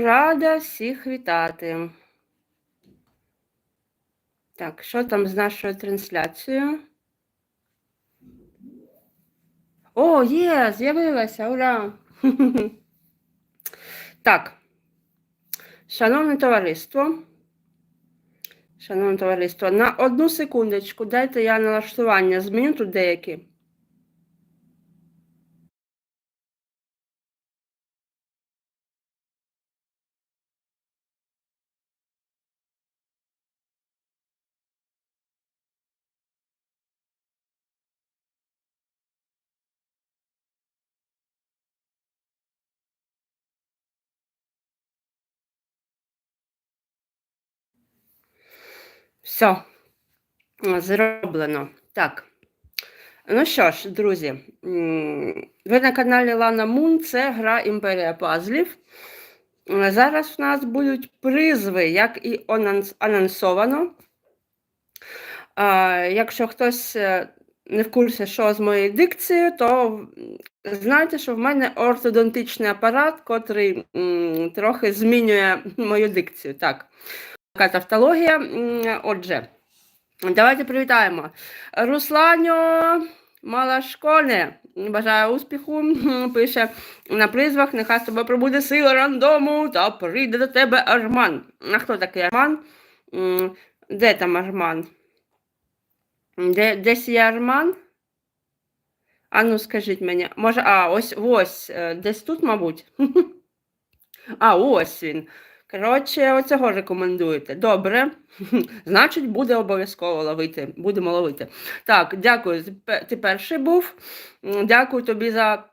Рада всіх вітати. Так, що там з нашою трансляцією? О, є, з'явилася, ура! Так, шановне товариство. Шановне товариство, на одну секундочку дайте я налаштування зміню тут деякі. Все, зроблено. Так. Ну що ж, друзі, ви на каналі Лана Мун, це гра Імперія Пазлів. Зараз у нас будуть призви, як і анонсовано. Якщо хтось е, не в курсі, що з моєю дикцією, то знайте, що в мене ортодонтичний апарат, котрий трохи змінює мою дикцію. Так. Така тавтологія. Отже, давайте привітаємо. Русланю Малашконе. Бажаю успіху. Пише на призвах, нехай з тобою прибуде сила рандому та прийде до тебе Арман. А хто такий Арман? Де там Арман? Де, Десь є Арман? А ну скажіть мені, може, а, ось ось, е, десь тут, мабуть. А, ось він. Коротше, оцього рекомендуєте. Добре. Значить, буде обов'язково ловити. Будемо ловити. Так, дякую. Ти перший був. Дякую тобі за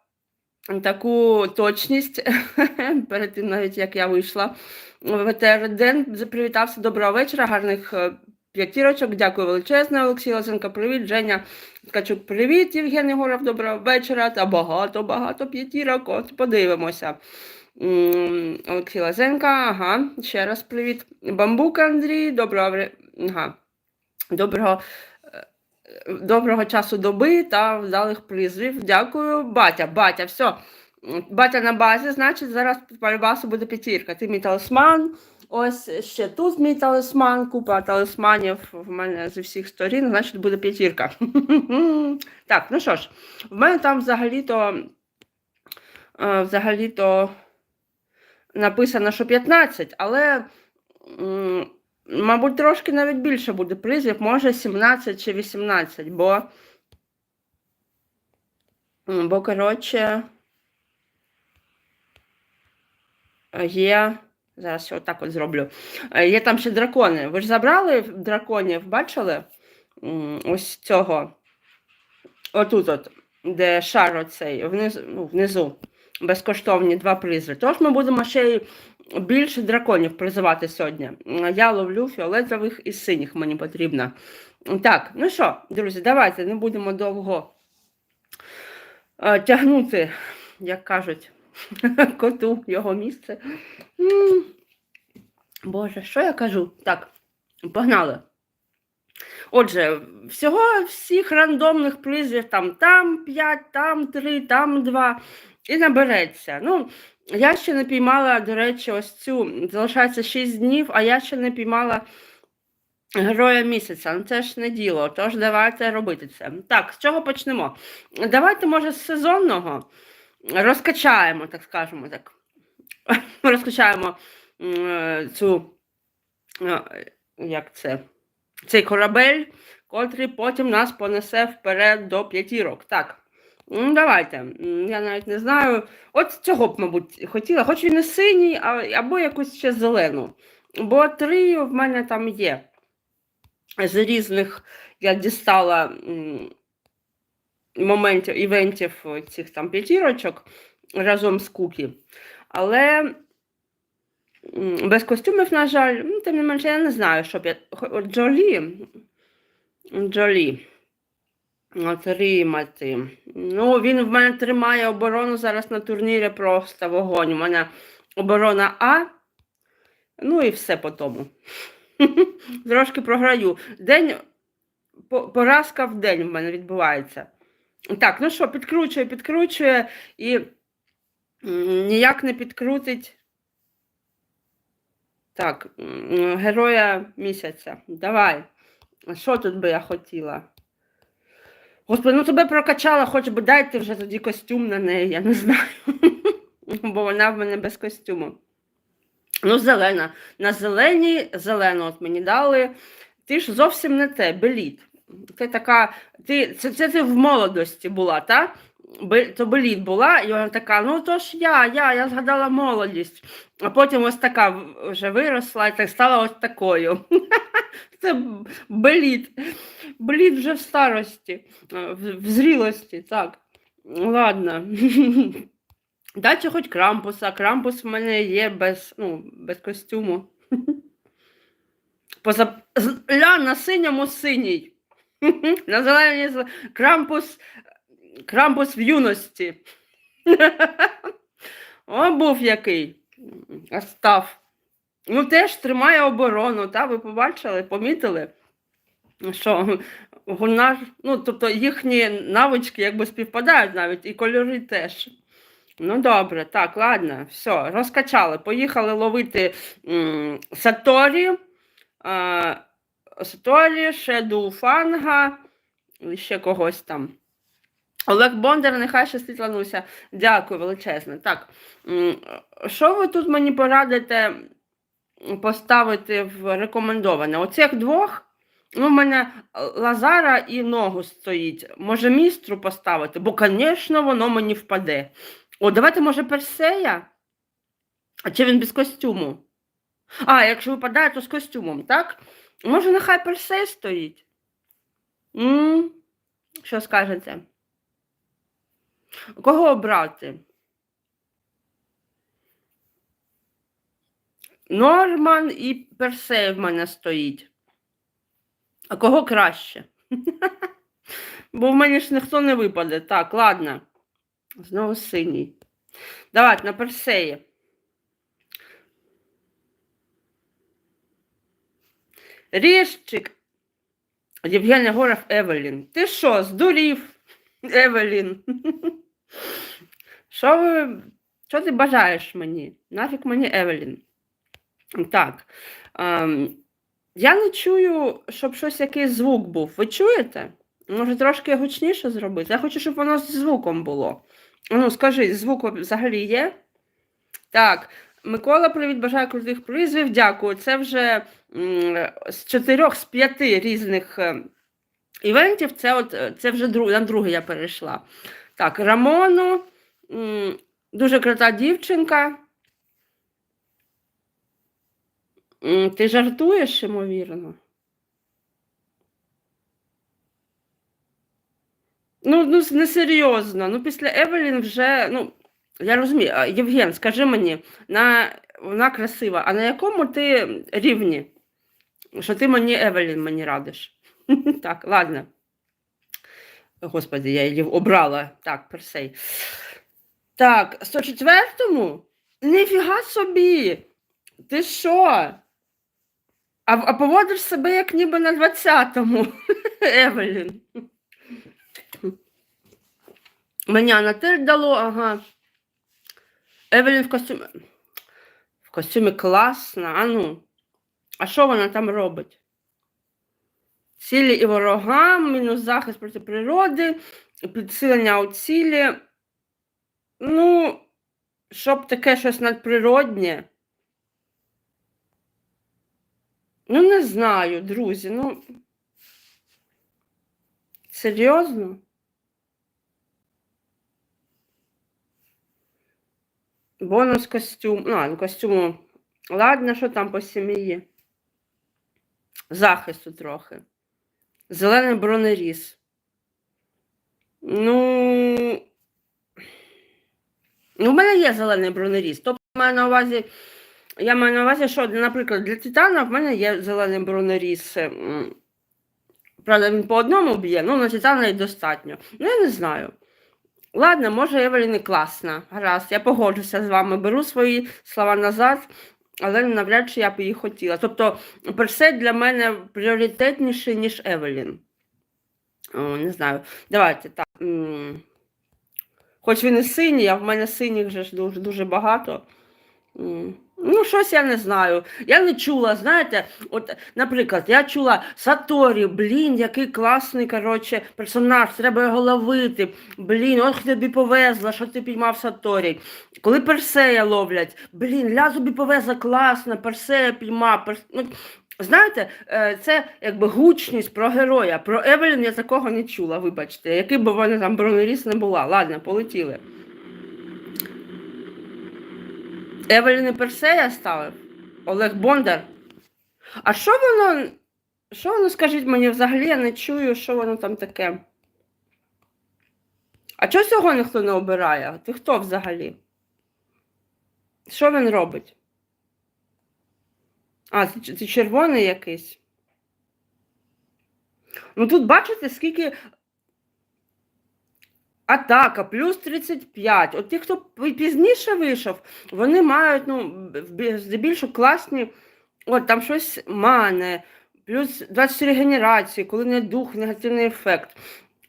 таку точність. Перед тим, навіть як я вийшла в ВТР Привітався, доброго вечора, гарних е, п'ятірочок. Дякую величезне, Олексій Лазенко, привіт, Женя Ткачук, привіт, Євген Єгоров, доброго вечора. Та багато-багато п'ятірок. От подивимося. Олексій Лазенка, ага, ще раз привіт. Бамбук Андрій, доброго ага. доброго е, доброго часу доби та вдалих призвів. Дякую. Батя, батя, все. Батя на базі, значить, зараз по басу буде п'ятірка. Ти мій талисман. Ось ще тут мій талисман, купа талисманів в мене зі всіх сторін, значить, буде п'ятірка. Так, ну що ж, в мене там взагалі-то е, взагалі-то написано, що 15, але, мабуть, трошки навіть більше буде призів, може 17 чи 18, бо, бо коротше, є. Зараз я отак от зроблю. Є там ще дракони. Ви ж забрали драконів, бачили? Ось цього. Отут, от, де шар оцей, внизу, ну, внизу безкоштовні два призи. Тож ми будемо ще й більше драконів призивати сьогодні. Я ловлю фіолетових і синіх мені потрібно. Так, ну що, друзі, давайте не будемо довго е, тягнути, як кажуть, коту його місце. Боже, що я кажу? Так, погнали. Отже, всього всіх рандомних призів там там 5, там 3, там 2 і набереться. Ну, я ще не піймала, до речі, ось цю залишається 6 днів, а я ще не піймала героя місяця. Ну це ж не діло. Тож давайте робити це. Так, з чого почнемо? Давайте, може, з сезонного розкачаємо, так скажемо так. Розкачаємо цю, як це, цей корабель, котрий потім нас понесе вперед до п'ятірок. Так. Ну, Давайте. Я навіть не знаю. От цього б, мабуть, хотіла, хоч і не синій, або якусь ще зелену. Бо три в мене там є. З різних я дістала моментів, івентів цих там п'ятірочок разом з кукі. Але без костюмів, на жаль, ну, тим не менше, я не знаю, що б Джолі. Джолі. Отримати. Ну, він в мене тримає оборону зараз на турнірі просто вогонь. У мене оборона А. Ну і все по тому. Трошки програю. День, поразка в день в мене відбувається. Так, ну що, підкручує, підкручує і ніяк не підкрутить Так, героя місяця. Давай. Що тут би я хотіла? Господи, ну тебе прокачала, хоч би дайте вже тоді костюм на неї, я не знаю. Бо вона в мене без костюму. Ну, зелена. На зеленій зелену от мені дали. Ти ж зовсім не те, беліт. Ти така, ти, це, це ти в молодості була, та? То беліт була, і вона така, ну то ж я, я, я згадала молодість. А потім ось така вже виросла і так стала ось такою. Це б- беліт. Беліт вже в старості, е, в, зрілості, так. Ладно. Дайте хоч крампуса. Крампус в мене є без, ну, без костюму. Поза... Ля на синьому синій. На зеленій крампус, крампус в юності. О, був який. Став. Ну, теж тримає оборону, та? ви побачили, помітили, що гунар, ну, тобто їхні навички якби співпадають навіть, і кольори теж. Ну, добре, так, ладно, все, розкачали. Поїхали ловити м, Саторі, а, Саторі, Шеду Фанга, ще когось там. Олег Бондар, нехай щастить Лануся. Дякую величезне. Так, що ви тут мені порадите поставити в рекомендоване? Оцих двох. Ну, в мене Лазара і ногу стоїть. Може, містру поставити, бо, звісно, воно мені впаде. О, давайте, може, Персея? А чи він без костюму? А, якщо випадає, то з костюмом, так? Може, нехай Персей стоїть? м Що скажете? Кого обрати? Норман і Персей в мене стоїть. А кого краще? Бо в мене ж ніхто не випаде. Так, ладно. Знову синій. Давайте на Персеї. Ріжчик. Євген Єгоров Евелін. Ти що, здурів, Евелін? Що ви. Що ти бажаєш мені? Нафіг мені Евелін? Так. Ем, я не чую, щоб щось якийсь звук був. Ви чуєте? Може, трошки гучніше зробити? Я хочу, щоб воно з звуком було. Ну, скажи, звук взагалі є? Так, Микола, привіт, бажаю крутих призвів. Дякую. Це вже з чотирьох з п'яти різних е, івентів. Це от е, це вже друг, на другий я перейшла. Так, Рамону, дуже крута дівчинка. Ти жартуєш, ймовірно? Ну, ну не серйозно. Ну, після Евелін вже, ну, я розумію. Євген, скажи мені, на... вона красива, а на якому ти рівні? Що ти мені Евелін мені радиш? Так, ладно. Господи, я її обрала. Так, персей. Так, 104-му? Ніфіга собі! Ти що? А, а поводиш себе як ніби на 20-му, Евелін. Мені Анатель дало, ага. Евелін в костюмі. В костюмі класна. А ну. А що вона там робить? Цілі і ворогам, мінус захист проти природи, підсилення у цілі. Ну, щоб таке щось надприроднє. Ну, не знаю, друзі. Ну. Серйозно? Бонус костюм. Ну костюму. Ладно, що там по сім'ї? Захисту трохи. Зелений бронеріз. Ну. Ну, в мене є зелений бронеріз. Тобто, маю на увазі. Я маю на увазі, що, наприклад, для Титана в мене є зелений бронеріз. Правда, він по одному б'є, ну на Титана і достатньо. Ну, я не знаю. Ладно, може, Евелін і класна. Гаразд, я погоджуся з вами, беру свої слова назад, але навряд чи я б її хотіла. Тобто, Персей для мене пріоритетніший, ніж Евелін. О, не знаю. Давайте так. Хоч він і синій, а в мене синіх вже дуже, дуже багато. Ну, щось я не знаю. Я не чула, знаєте, от, наприклад, я чула Саторі, блін, який класний коротше, персонаж, треба його ловити. Блін, ох тобі повезло, що ти піймав Саторі. Коли Персея ловлять, блін, ля тобі повезло, класно, Персея піймав. Перс... Ну, знаєте, е, це якби гучність про героя. Про Евелін я такого не чула, вибачте. Який би вона там бронеріс не була. Ладно, полетіли. Евелін і Персея ставив? Олег Бондар. А що воно. Що воно, скажіть мені, взагалі я не чую, що воно там таке. А чого цього ніхто не обирає? Ти хто взагалі? Що він робить? А, це червоний якийсь. Ну тут бачите, скільки. Атака, плюс 35. От ті, хто пізніше вийшов, вони мають ну, здебільшого класні. От там щось мане, плюс 24 генерації, коли не дух, негативний ефект.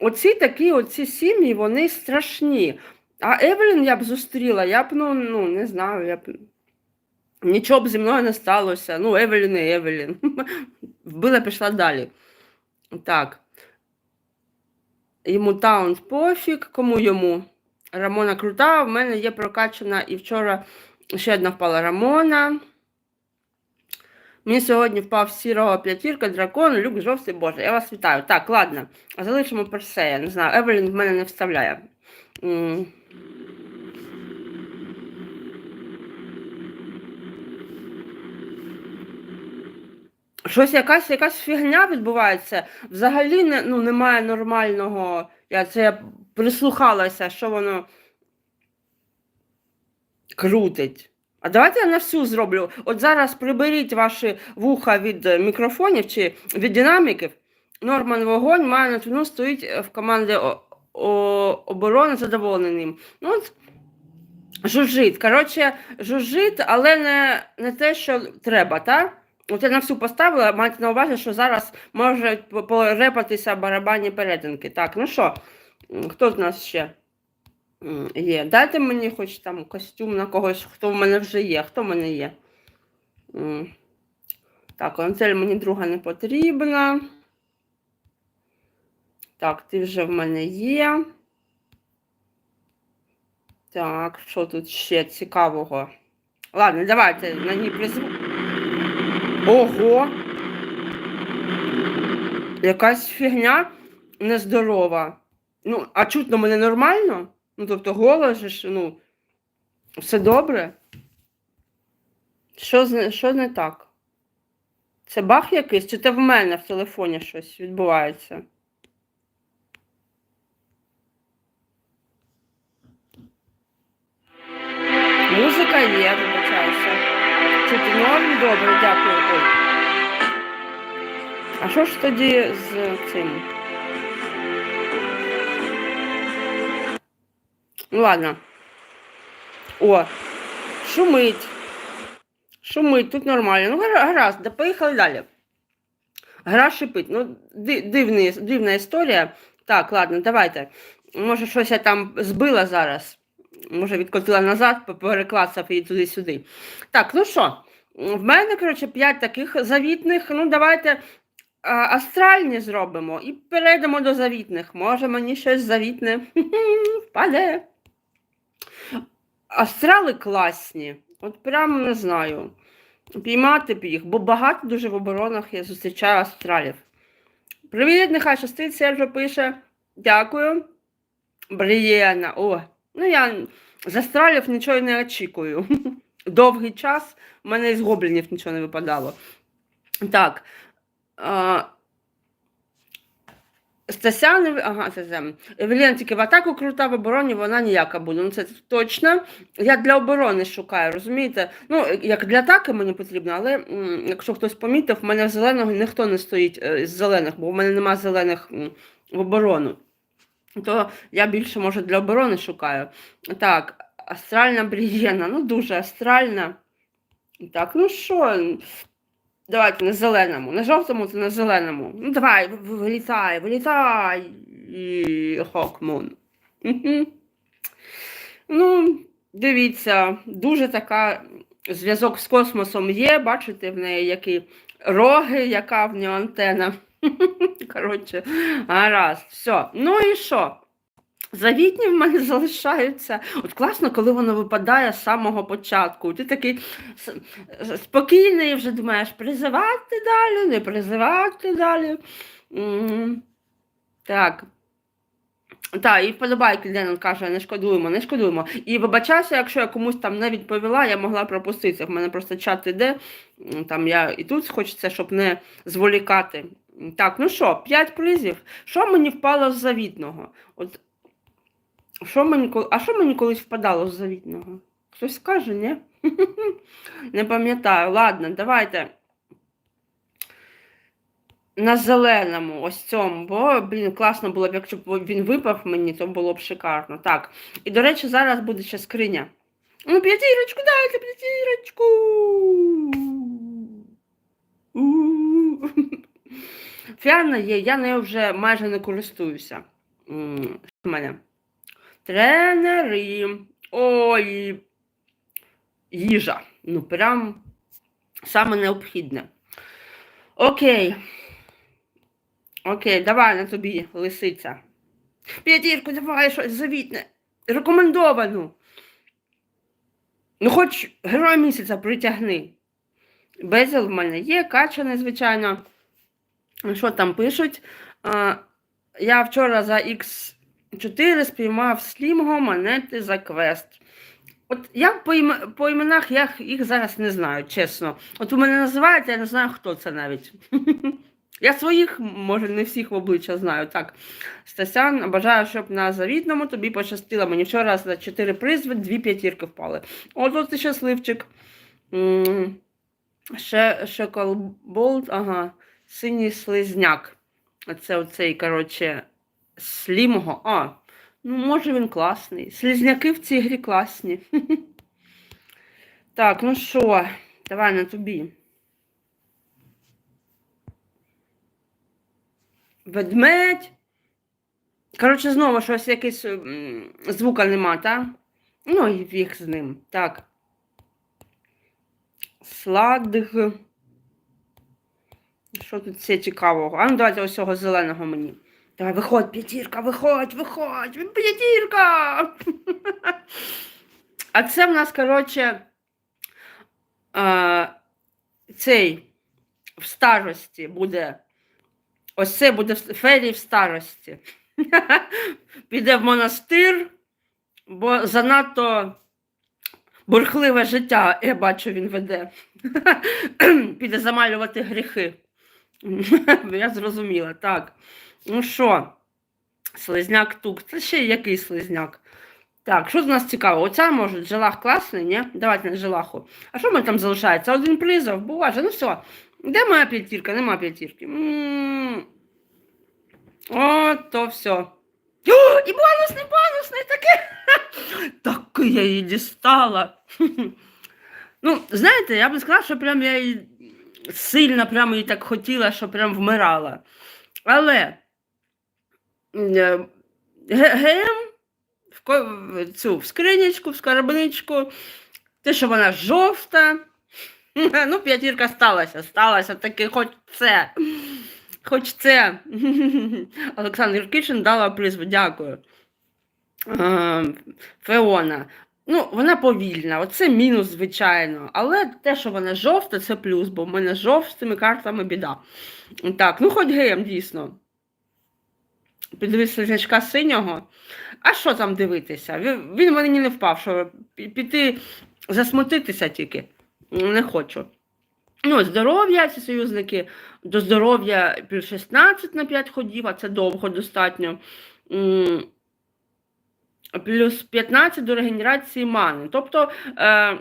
Оці такі, оці сім'ї, вони страшні. А Евелін я б зустріла, я б, ну, ну не знаю, я б. Нічого б зі мною не сталося. Ну, Евелін і Евелін. Вбила, пішла далі. Так. Йому таунт пофіг, кому йому. Рамона крута, в мене є прокачана і вчора ще одна впала Рамона. Мені сьогодні впав сірого п'ятірка, дракон, люк жовтий боже. Я вас вітаю. Так, ладно. Залишимо Персея. Не знаю, Евелін в мене не вставляє. Щось якась якась фігня відбувається. Взагалі не, ну, немає нормального. Я це я прислухалася, що воно крутить. А давайте я на всю зроблю. От зараз приберіть ваші вуха від мікрофонів чи від динаміків. Норман вогонь має на труну стоїть в команді оборони задоволений ним. Ну, от, жужжить. Коротше, жужжить, але не, не те, що треба, так? От я на всю поставила, майте на увазі, що зараз можуть порепатися барабанні перетинки. Так, ну що, хто з нас ще є? Дайте мені хоч там костюм на когось, хто в мене вже є. Хто в мене є? Так, Анцель мені друга не потрібна. Так, ти вже в мене є. Так, що тут ще цікавого? Ладно, давайте на ній призву. Ого! Якась фігня нездорова. Ну, а чутно мене нормально? Ну, тобто, голос ж, ну, все добре? Що, що не так? Це баг якийсь? Чи це в мене в телефоні щось відбувається? Музика є. Чути норм? Добре, дякую. А що ж тоді з цим? Ну ладно. О, шумить. Шумить, тут нормально. Ну, гаразд, да поїхали далі. Гра шипить. Ну, дивний, дивна історія. Так, ладно, давайте. Може, щось я там збила зараз. Може, відкотила назад, переклацав її туди-сюди. Так, ну що, в мене, коротше, 5 таких завітних. Ну, давайте а, астральні зробимо і перейдемо до завітних. Може, мені щось завітне впаде. Астрали класні. От прям не знаю. Піймати б їх, бо багато дуже в оборонах я зустрічаю астралів. Привіт, нехай щастить, Серджо пише. Дякую. Брієна. О, ну я з астралів нічого не очікую. Довгий час в мене із гоблінів нічого не випадало. Так. А... Стасян, ага, це. Евеліна тільки в атаку крута, в обороні вона ніяка буде. Ну це точно. Я для оборони шукаю, розумієте? Ну, як для атаки мені потрібно, але якщо хтось помітив, в мене в зеленого ніхто не стоїть е, з зелених, бо в мене немає зелених в оборону. То я більше, може, для оборони шукаю. Так, астральна брієна, ну дуже астральна. Так, ну що, давайте на зеленому. На жовтому, то на зеленому. Ну давай, вилітай, вилітай. Хокмун. Ну, дивіться, дуже така зв'язок з космосом є, бачите, в неї які роги, яка в нього антена. Коротше, гаразд, все. Ну і що? Завітні в мене залишаються. От класно, коли воно випадає з самого початку. Ти такий спокійний, вже думаєш, призивати далі, не призивати далі. Так. Так, і вподобайки Денон каже, не шкодуємо, не шкодуємо. І вибачайся, якщо я комусь там не відповіла, я могла пропустити. В мене просто чат іде, там я і тут хочеться, щоб не зволікати. Так, ну що, п'ять призів. Що мені впало з завітного? От, що мені, а що мені колись впадало з завітного? Хтось скаже, ні? Не пам'ятаю. Ладно, давайте. На зеленому, ось цьому, бо, блін, класно було б, якщо він випав мені, то було б шикарно. Так. І, до речі, зараз буде ще скриня. Ну, п'ятірочку, дайте п'ятірочку. Фіана є, я нею вже майже не користуюся. В мене? Тренери. Ой. Їжа. Ну, прям саме необхідне. Окей. Окей, давай на тобі, лисиця. П'ятірку, давай щось завітне. Рекомендовану. Ну, хоч героя місяця притягни. Безіл в мене є, качане, звичайно. Що там пишуть? Я вчора за X4 спіймав слімго монети за квест. От я по, іме- по іменах я їх зараз не знаю, чесно. От ви мене називають, я не знаю, хто це навіть. Я своїх, може, не всіх в обличчя знаю. Так. Стасян, бажаю, щоб на завітному тобі пощастило. Мені вчора за 4 призви, дві п'ятірки впали. От от ти щасливчик. Ще шоколболт, ага, синій слизняк. Це оцей, коротше, слімго. А, ну, може він класний. Слизняки в цій грі класні. Так, ну що, давай на тобі. Ведмедь. Коротше, знову щось якийсь звука нема, так? Ну, і фіг з ним. Так. Сладг. Що тут все цікавого? А ну давайте ось цього зеленого мені. Давай, виходь, п'ятірка, виходь, виходь, п'ятірка. А це в нас, коротше, цей в старості буде. Ось це буде в- фері в старості. Піде в монастир, бо занадто бурхливе життя, я бачу, він веде. Піде замалювати гріхи. Я зрозуміла, так. Ну що, слизняк тук. Це ще який слизняк? Так, що з нас цікаво? Оця може джелах класний, ні? Давайте на джелаху. А що мене там залишається? Один призов, боже, ну все. Де моя п'ятірка? Нема п'ятірки. О, то все. О, і бонусний, бонусний таке. Таки я її дістала. Ну, знаєте, я би сказала, що прям я її сильно прям її так хотіла, що прям вмирала. Але е, ГМ в, цю в скринячку, в скарбничку, те, що вона жовта. Ну, п'ятірка сталася, сталася таки, хоч це. Хоч це. Олександр Кишин дала призву, дякую. Е, Феона. Ну, вона повільна, оце мінус, звичайно. Але те, що вона жовта, це плюс, бо в мене жовтими картами біда. Так, ну хоч геєм, дійсно. Підвіз слизячка синього. А що там дивитися? Він мені не впав, що піти засмутитися тільки. Не хочу. Ну, здоров'я, ці союзники, до здоров'я плюс 16 на 5 ходів, а це довго достатньо. Плюс 15 до регенерації мани. Тобто, е,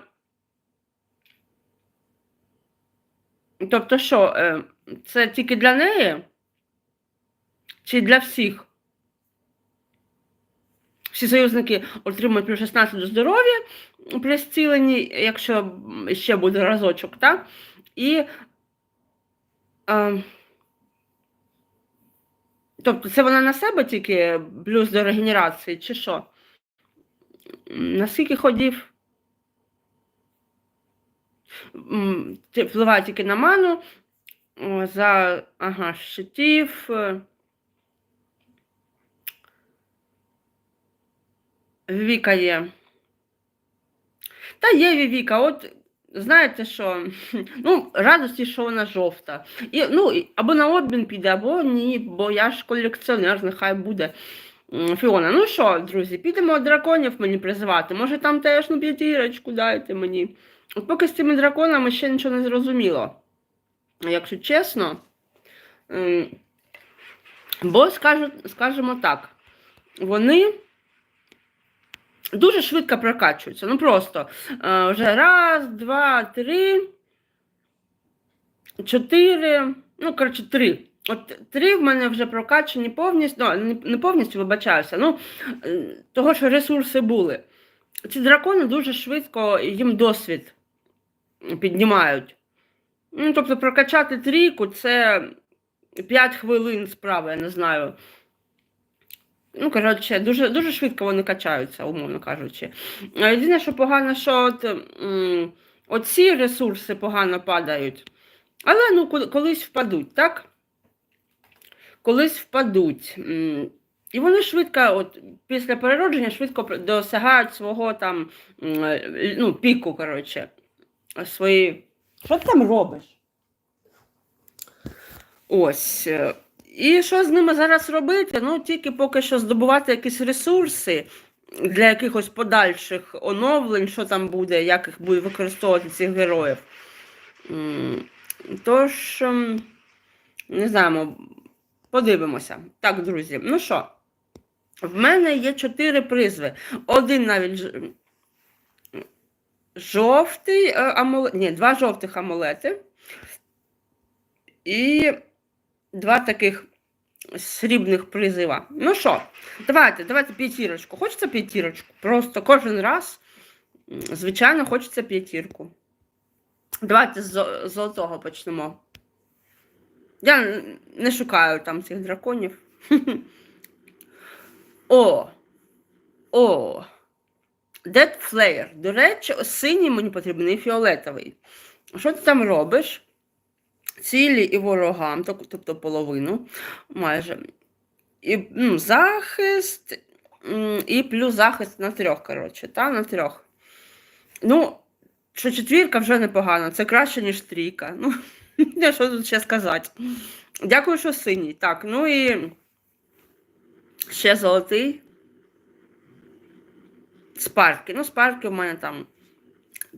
тобто що, е, це тільки для неї? Чи для всіх? Всі союзники отримують плюс 16 до здоров'я при зціленні, якщо ще буде разочок, так? І. Е, тобто це вона на себе тільки плюс до регенерації, чи що? М, На скільки ходів? впливає тільки на ману. За ага, щитів. е. Віка є. Та є Вівіка, от знаєте що? Ну, радості, що вона жовта. І, ну, або на обмін піде, або ні, бо я ж колекціонер, нехай буде. Фіона, ну що, друзі, підемо драконів мені призивати. Може там теж ну, п'ятірочку дайте мені. От поки з цими драконами ще нічого не зрозуміло. Якщо чесно. Бо скажу, скажімо так, вони дуже швидко прокачуються. Ну просто е, вже раз, два, три, чотири, ну, коротше, три. От три в мене вже прокачані повністю, ну, не, повністю вибачаюся, ну, е, того, що ресурси були. Ці дракони дуже швидко їм досвід піднімають. Ну, тобто прокачати трійку це 5 хвилин справи, я не знаю. Ну, коротше, дуже, дуже швидко вони качаються, умовно кажучи. Єдине, що погано, що от, оці ресурси погано падають. Але ну, колись впадуть, так? Колись впадуть. І вони швидко, от, після переродження, швидко досягають свого там е, ну, піку, коротше, свої. Що ти там робиш? Ось. е, І що з ними зараз робити? Ну, тільки поки що здобувати якісь ресурси для якихось подальших оновлень, що там буде, як їх буде використовувати цих героїв. Тож, ем, не знаємо, подивимося. Так, друзі, ну що, в мене є чотири призви. Один навіть жовтий е, амулет, ні, два жовтих амулети. І два таких срібних призива. Ну що, давайте, давайте п'ятірочку. Хочеться п'ятірочку? Просто кожен раз, звичайно, хочеться п'ятірку. Давайте з золотого почнемо. Я не шукаю там цих драконів. О! О! Dead Flare. До речі, синій мені потрібен і фіолетовий. Що ти там робиш? Цілі і ворогам, тобто половину майже. І ну, захист, і плюс захист на трьох, коротше, та на трьох. Ну, що четвірка вже непогано, це краще, ніж трійка. Ну, що тут ще сказати. Дякую, що синій. Так, ну і ще золотий. Спарки. Ну, спарки в мене там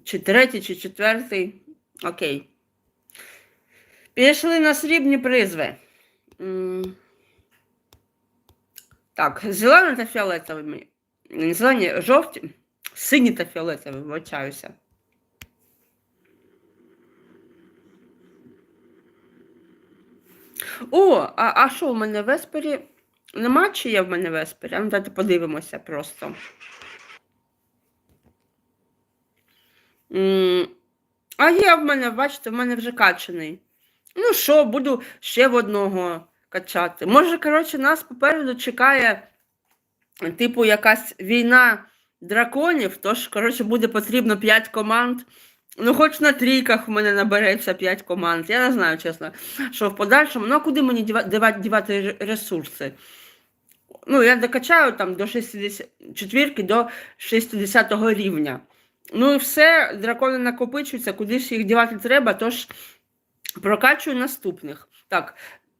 чи третій, чи четвертий. Окей. Пішли на срібні призви. Так, зелений та фіолетовий. Не зелені, жовті, сині та фіолетові, вибачаюся. О, а, а що в мене в Веспері? Нема чи є в мене Веспері? А ну давайте подивимося просто. А є в мене, бачите, в мене вже качаний. Ну що, буду ще в одного качати. Може, коротше, нас попереду чекає, типу, якась війна драконів, тож, коротше, буде потрібно 5 команд. Ну, хоч на трійках в мене набереться 5 команд. Я не знаю, чесно, що в подальшому. Ну, а куди мені дівати, дівати ресурси? Ну, я докачаю там до 64 до 60 рівня. Ну і все, дракони накопичуються, куди ж їх дівати треба, тож прокачую наступних. Так,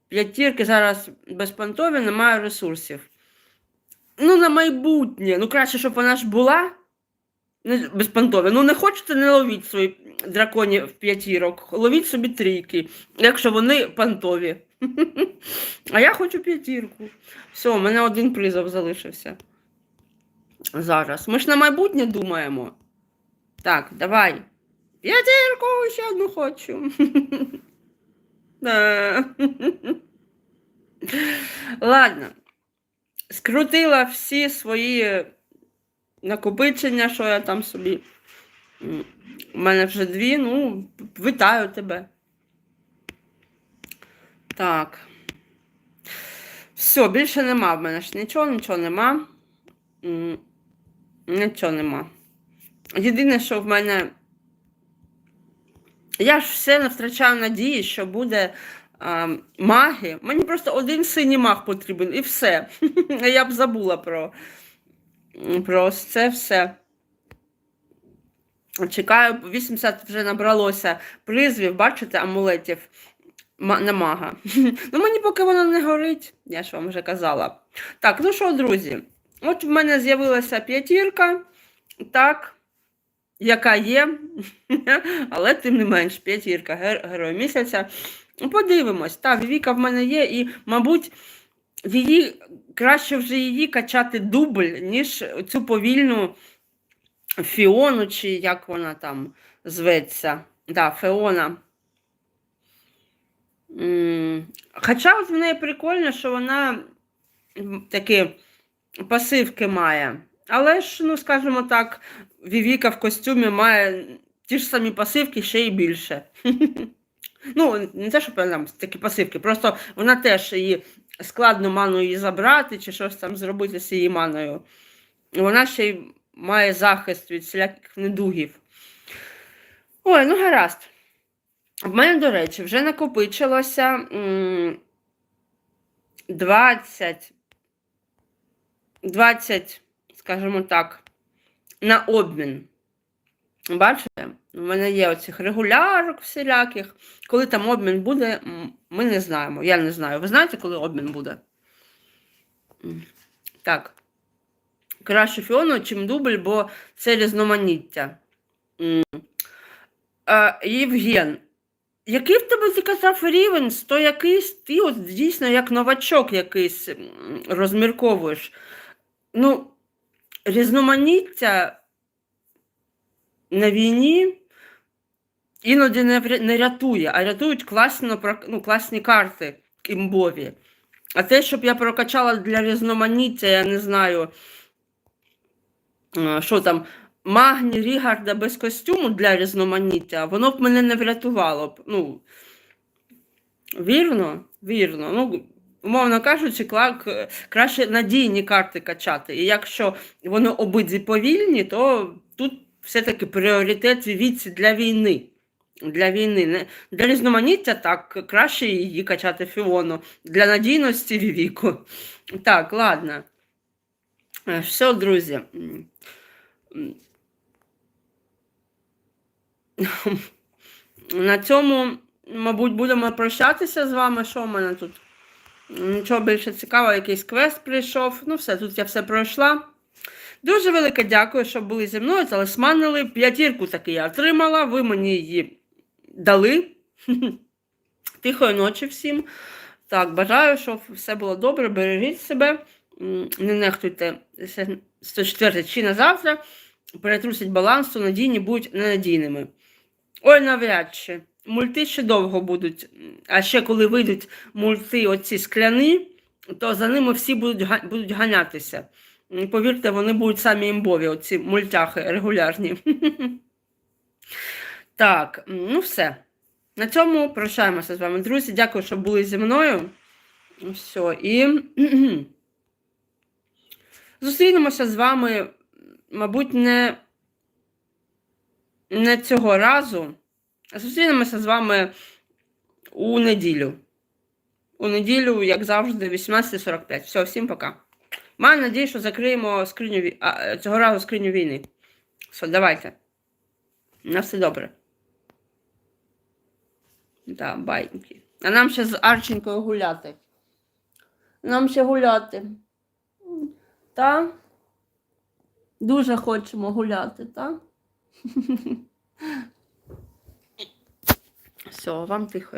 п'ятірки зараз безпонтові, немає ресурсів. Ну, на майбутнє. Ну, краще, щоб вона ж була не безпонтові. Ну, не хочете, не ловіть свої драконів п'ятірок, ловіть собі трійки, якщо вони понтові. А я хочу п'ятірку. Все, у мене один призов залишився. Зараз. Ми ж на майбутнє думаємо. Так, давай. П'ятірку ще одну хочу. Ладно. Скрутила всі свої накопичення, що я там собі. У мене вже дві, ну, вітаю тебе. Так. Все, більше нема в мене ж нічого, нічого нема. Нічого нема. Єдине, що в мене Я ж все не втрачаю надії, що буде а, маги. Мені просто один синій маг потрібен і все. Я б забула про, про це все. Чекаю, 80 вже набралося призвів, бачите, амулетів на мага. ну мені поки воно не горить, я ж вам вже казала. Так, ну що, друзі, от в мене з'явилася п'ятірка, так, яка є, але тим не менш, п'ятірка, гер- герой місяця. Подивимось, так, Віка в мене є, і, мабуть, її краще вже її качати дубль, ніж цю повільну Фіону, чи як вона там зветься. Да, Феона. Хоча от в неї прикольно, що вона такі пасивки має. Але ж, ну, скажімо так, Вівіка в костюмі має ті ж самі пасивки, ще й більше. Ну, не те, що прям такі пасивки, просто вона теж її складно ману її забрати, чи щось там зробити з її маною. Вона ще й має захист від всіляких недугів. Ой, ну гаразд. В мене, до речі, вже накопичилося 20, 20, скажімо так, на обмін. Бачите? У мене є оцих регулярок всіляких. Коли там обмін буде, ми не знаємо. Я не знаю. Ви знаєте, коли обмін буде? Так. Краще Фіону, чим дубль, бо це різноманіття. Євген, який в тебе ти рівень, то якийсь ти от дійсно як новачок якийсь розмірковуєш. Ну, різноманіття на війні іноді не, не рятує, а рятують класно, ну, класні карти імбові. А те, щоб я прокачала для різноманіття, я не знаю, е, що там, Магні Рігарда без костюму для різноманіття, воно б мене не врятувало б. Ну, вірно, вірно. Ну, умовно кажучи, кла- краще надійні карти качати. І якщо вони обидві повільні, то тут все-таки пріоритет віці для війни. Для війни. Для різноманіття так, краще її качати Фіону. Для надійності Вівіку. Так, ладно. Е, Все, друзі. На цьому, мабуть, будемо прощатися з вами. Що в мене тут? Нічого більше цікавого, якийсь квест прийшов. Ну, все, тут я все пройшла. Дуже велике дякую, що були зі мною, талисманили. П'ятірку таки я отримала, ви мені її дали. Тихої ночі всім. Так, бажаю, щоб все було добре, бережіть себе, не нехтуйте 104 чи на завтра, перетрусять балансу, надійні будуть ненадійними. Ой, навряд чи. Мульти ще довго будуть. А ще коли вийдуть мульти оці скляні, то за ними всі будуть, будуть ганятися. Повірте, вони будуть самі імбові, оці мультяхи регулярні. Так, ну все. На цьому прощаємося з вами, друзі. Дякую, що були зі мною. Все, і зустрінемося з вами, мабуть, не, не цього разу. Зустрінемося з вами у неділю. У неділю, як завжди, 18.45. Все, всім пока. Маю надію, що закриємо скриню а, е, цього разу скриню війни. Все, давайте. На все добре. Да, байки. А нам ще з Арченкою гуляти. Нам ще гуляти. Та? Дуже хочемо гуляти, так? Все, вам тихо.